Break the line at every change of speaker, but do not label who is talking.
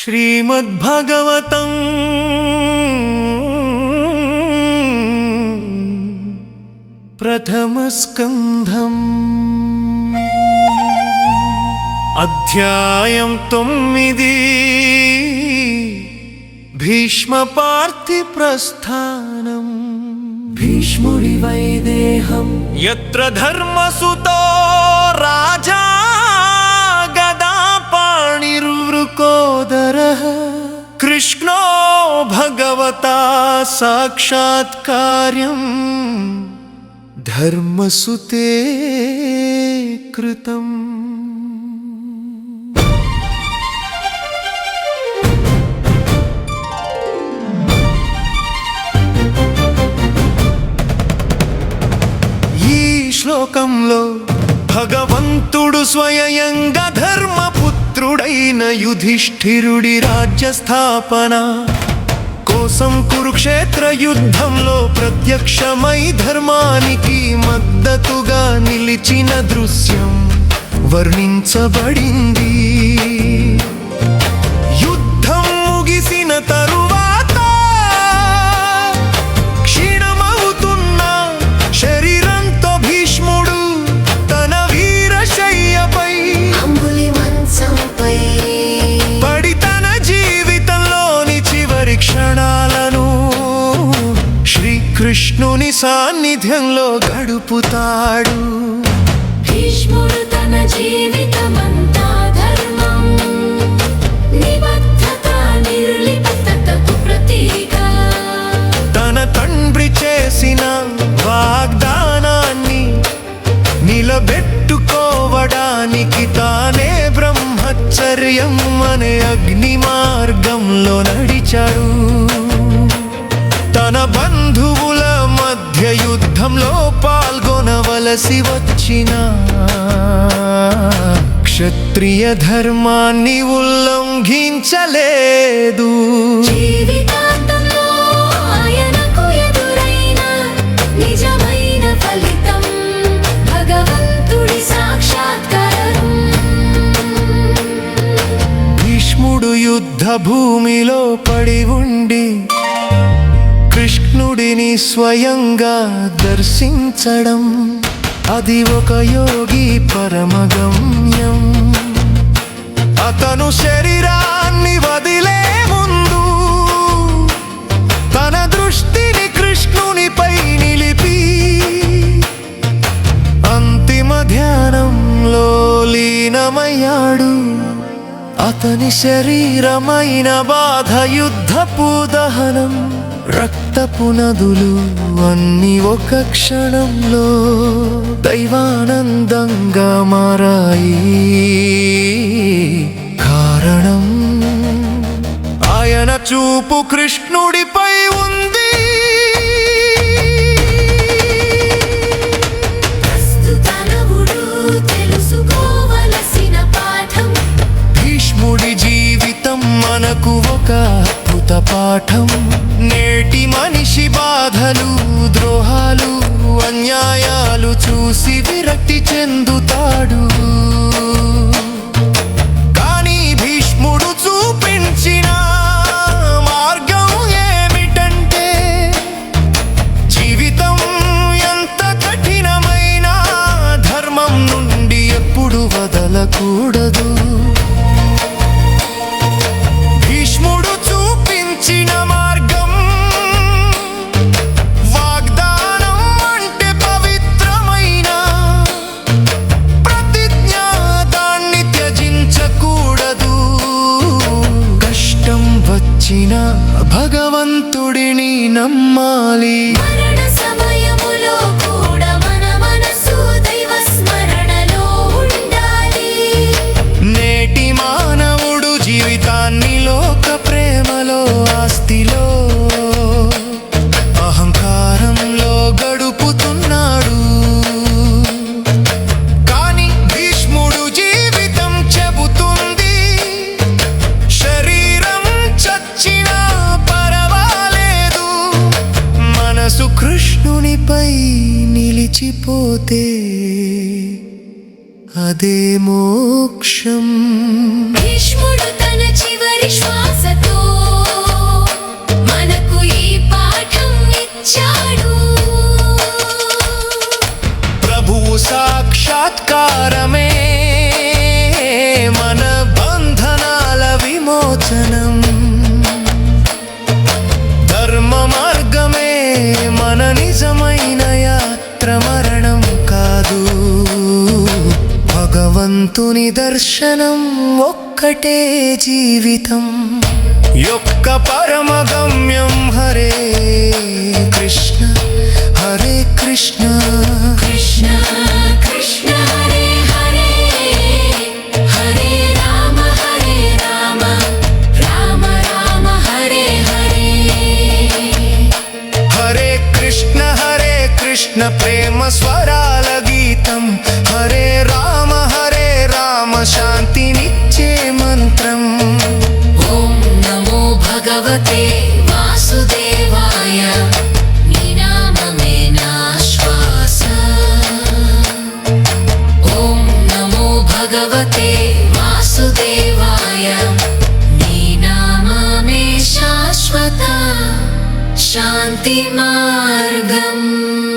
श्रीमद्भगवतं प्रथमस्कन्धम् अध्यायं
तोमिदि भीष्मपार्थिप्रस्थानम्
भीष्मुडिवै देहं यत्र धर्मसु పాణిర్వృకోదర కృష్ణో భగవతా సాక్షాత్కార్యం ధర్మసుతే కృతం ఈ శ్లోకంలో భగవంతుడు స్వయంగా పుత్రుడైన యుధిష్ఠిరుడి రాజ్య స్థాపన కోసం కురుక్షేత్ర యుద్ధంలో ప్రత్యక్షమై ధర్మానికి మద్దతుగా నిలిచిన దృశ్యం వర్ణించబడింది. సాన్నిధ్యంలో గడుపుతాడు.
భీష్ముడు తన జీవితమంతా ధర్మం నిబద్ధత నిర్లిప్తతకు ప్రతీక.
తన తండ్రి చేసిన వాగ్దానాన్ని నిలబెట్టుకోవడానికి తానే బ్రహ్మచర్యం అనే అగ్ని మార్గంలో నడిచాడు. పాల్గొనవలసి వచ్చిన క్షత్రియ ధర్మాన్ని ఉల్లంఘించలేదు. భీష్ముడు యుద్ధ భూమిలో పడి ఉండి కృష్ణుడిని స్వయంగా దర్శించడం. అది ఒక యోగి పరమగమ్యం. అతను శరీరాన్ని వదిలే ముందు తన దృష్టిని కృష్ణునిపై నిలిపి అంతిమ ధ్యానంలో లీనమయ్యాడు. అతని శరీరమైన బాధ యుద్ధపు దహనం రక్తపు నదులు అన్ని ఒక క్షణంలో దైవానందంగా మారాయి. కారణం ఆయన చూపు కృష్ణుడిపై ఉంది. భీష్ముడి జీవితం మనకు ఒక అద్భుత పాఠం. నేటి మనిషి బాధలు ద్రోహాలు అన్యాయాలు చూసి విరక్తి చెందుతాడు. కానీ భీష్ముడు చూపించిన మార్గం ఏమిటంటే జీవితం ఎంత కఠినమైన ధర్మం నుండి ఎప్పుడు వదలకూడదు. వచ్చిన భగవంతుడిని నమ్మాలి. నిలిచిపోతే అదే మోక్షం.
భీష్ముడు తన చివరి శ్వాసతో
భగవంతుని దర్శనం ఒక్కటే జీవితం. యొక్క పరమ గమ్యం హరే కృష్ణ హరే కృష్ణ.
కృష్ణ కృష్ణ హరే హరే హరే రామ హరే రామ రామ రామ హరే హరే.
హరే కృష్ణ హరే కృష్ణ ప్రేమ స్వరాల
शान्तिमार्गम्।